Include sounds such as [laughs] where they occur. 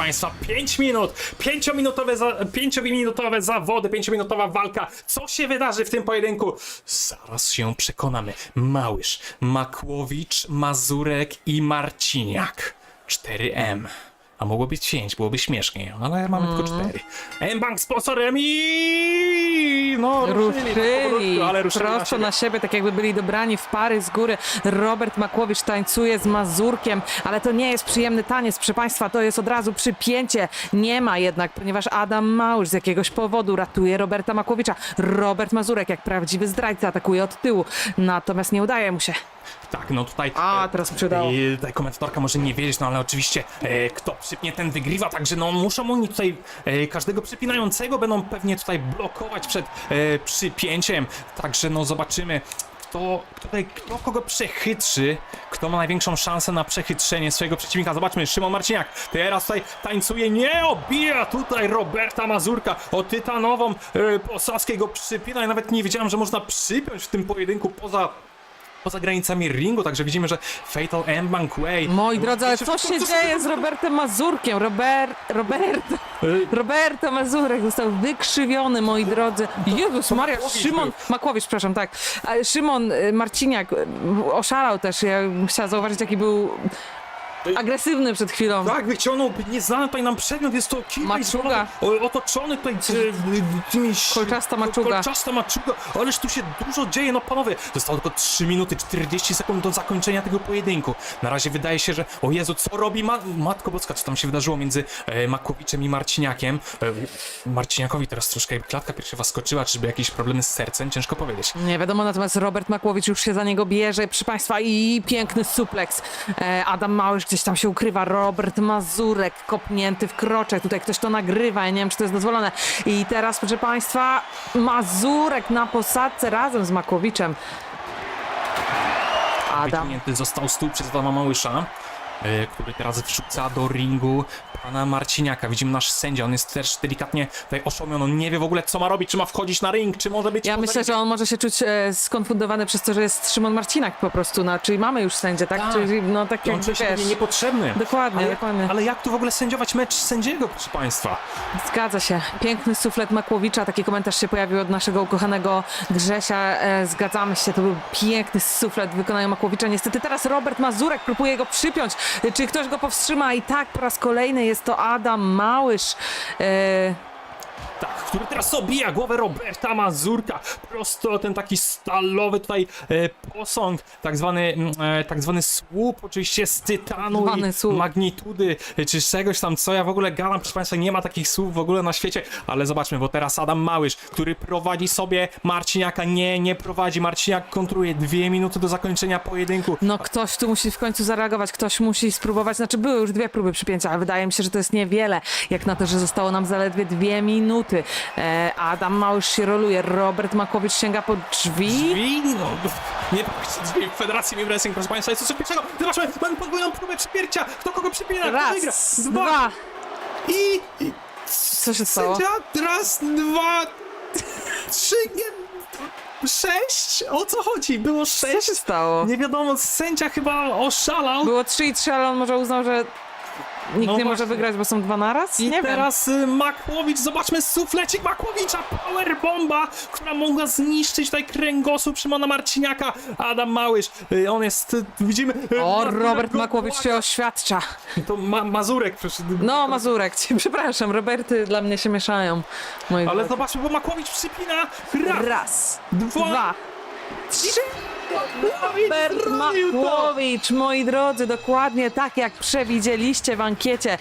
Państwa, 5 minut, 5-minutowe, za, 5-minutowe zawody, 5-minutowa walka. Co się wydarzy w tym pojedynku? Zaraz się przekonamy. Małysz, Makłowicz, Mazurek i Marciniak. 4M. A mogło być 5, byłoby śmieszniej, ale mamy tylko 4. M-Bank sponsorem i... No, Ruszyli, ale ruszyli na prosto siebie. na siebie, tak jakby byli dobrani w pary z góry. Robert Makłowicz tańcuje z Mazurkiem, ale to nie jest przyjemny taniec, proszę Państwa, to jest od razu przypięcie. Nie ma jednak, ponieważ Adam Małysz z jakiegoś powodu ratuje Roberta Makłowicza. Robert Mazurek, jak prawdziwy zdrajca, atakuje od tyłu, natomiast nie udaje mu się. Tak, no tutaj. A, e, teraz przydało. e, Tutaj komentatorka może nie wiedzieć, no ale oczywiście e, kto przypnie, ten wygrywa, także no muszą oni tutaj e, każdego przypinającego będą pewnie tutaj blokować przed e, przypięciem. Także no zobaczymy. Kto, tutaj, kto kogo przechytrzy, kto ma największą szansę na przechytrzenie swojego przeciwnika. Zobaczmy, Szymon Marciniak teraz tutaj tańcuje, nie obija tutaj Roberta Mazurka o tytanową e, posadzkę go przypina i nawet nie wiedziałem, że można przypiąć w tym pojedynku poza poza granicami ringu, także widzimy, że Fatal M-Bank Way. Moi drodzy, ale co się dzieje z Robertem Mazurkiem? Robert, Roberto, Y, Roberto Mazurek został wykrzywiony, moi drodzy. Jezus Maria, Szymon. Makłowicz, przepraszam, tak. Szymon y, Marciniak y, oszalał też. Ja chciała zauważyć, jaki był agresywny przed chwilą. Tak, wyciągnął nieznany tutaj nam przedmiot, jest to kilka Maczuga. o- otoczony tutaj e, e, tymiś... Kolczasta maczuga. Kolczasta maczuga, ależ tu się dużo dzieje, no panowie, zostało tylko 3 minuty 40 sekund do zakończenia tego pojedynku. Na razie wydaje się, że o Jezu, co robi ma Matko Boska, co tam się wydarzyło między e, Makowiczem i Marciniakiem? E, Marciniakowi teraz troszkę klatka piersiowa skoczyła, czyżby jakieś problemy z sercem, ciężko powiedzieć. Nie wiadomo, natomiast Robert Makłowicz już się za niego bierze, proszę Państwa, i piękny suplex. E, Adam Małysz gdzieś tam się ukrywa, Robert Mazurek kopnięty w kroczek, tutaj ktoś to nagrywa, ja nie wiem, czy to jest dozwolone. I teraz, proszę Państwa, Mazurek na posadce razem z Makłowiczem. Adam. Wyciągnięty został stół przez Adama Małysza, który teraz wrzuca do ringu pana Marciniaka. Widzimy nasz sędzia, on jest też delikatnie tutaj oszołomiony, on nie wie w ogóle co ma robić, czy ma wchodzić na ring, czy może być... Ja myślę, że on może się czuć e, skonfundowany przez to, że jest Szymon Marcinak po prostu, no, czyli mamy już sędzię, tak? Tak. Czyli, no tak On jak czuje się wiesz. niepotrzebny. Dokładnie, ale, dokładnie. Ale jak tu w ogóle sędziować mecz sędziego, proszę państwa? Zgadza się. Piękny suflet Makłowicza. Taki komentarz się pojawił od naszego ukochanego Grzesia. E, zgadzamy się. To był piękny suflet w wykonaniu Makłowicza. Niestety teraz Robert Mazurek próbuje go przypiąć. Czy ktoś go powstrzyma? I tak po raz kolejny jest to Adam Małysz. E, który teraz obija głowę Roberta Mazurka. Prosto ten taki stalowy tutaj e, posąg, tak zwany, mm, e, tak zwany słup, oczywiście z tytanu Zwany i słup. magnitudy, e, czy czegoś tam, co ja w ogóle gadam, proszę Państwa, nie ma takich słów w ogóle na świecie, ale zobaczmy, bo teraz Adam Małysz, który prowadzi sobie Marciniaka, nie, nie prowadzi, Marciniak kontruje dwie minuty do zakończenia pojedynku. no ktoś tu musi w końcu zareagować. Ktoś musi spróbować. Znaczy były już dwie próby przypięcia, ale wydaje mi się, że to jest niewiele. Jak na to, że zostało nam zaledwie dwie minuty. E, Adam Małysz się roluje. Robert Makłowicz sięga po drzwi. Drzwi, no, nie drzwi w Federacji Mim Wrestling, proszę Państwa, jest coś pierwszego. Zobaczmy, mamy podwójną próbę przypiercia. Kto kogo przypina, kto wygra. Raz, dwa. I, i Co się stało? sędzia, raz, dwa, trzy, nie, sześć? O co chodzi? Było Co sześć. się stało? Nie wiadomo, sędzia chyba oszalał. Było 3 i 3, ale on może uznał, że nikt No nie może właśnie. wygrać, bo są dwa naraz? I nie teraz y, Makłowicz, zobaczmy suflecik Makłowicza, powerbomba, która mogła zniszczyć tutaj kręgosłup Szymona Marciniaka. Adam Małysz, y, on jest, y, widzimy... wiem. O, na- Robert Makłowicz się oświadcza. To ma Mazurek przecież. No, Mazurek, cię [laughs] przepraszam, Roberty dla mnie się mieszają. Ale drodzy. zobaczmy, bo Makłowicz przypina. Raz, Raz, dwa, dwa. Robert. Makłowicz, moi drodzy, dokładnie tak jak przewidzieliście w ankiecie.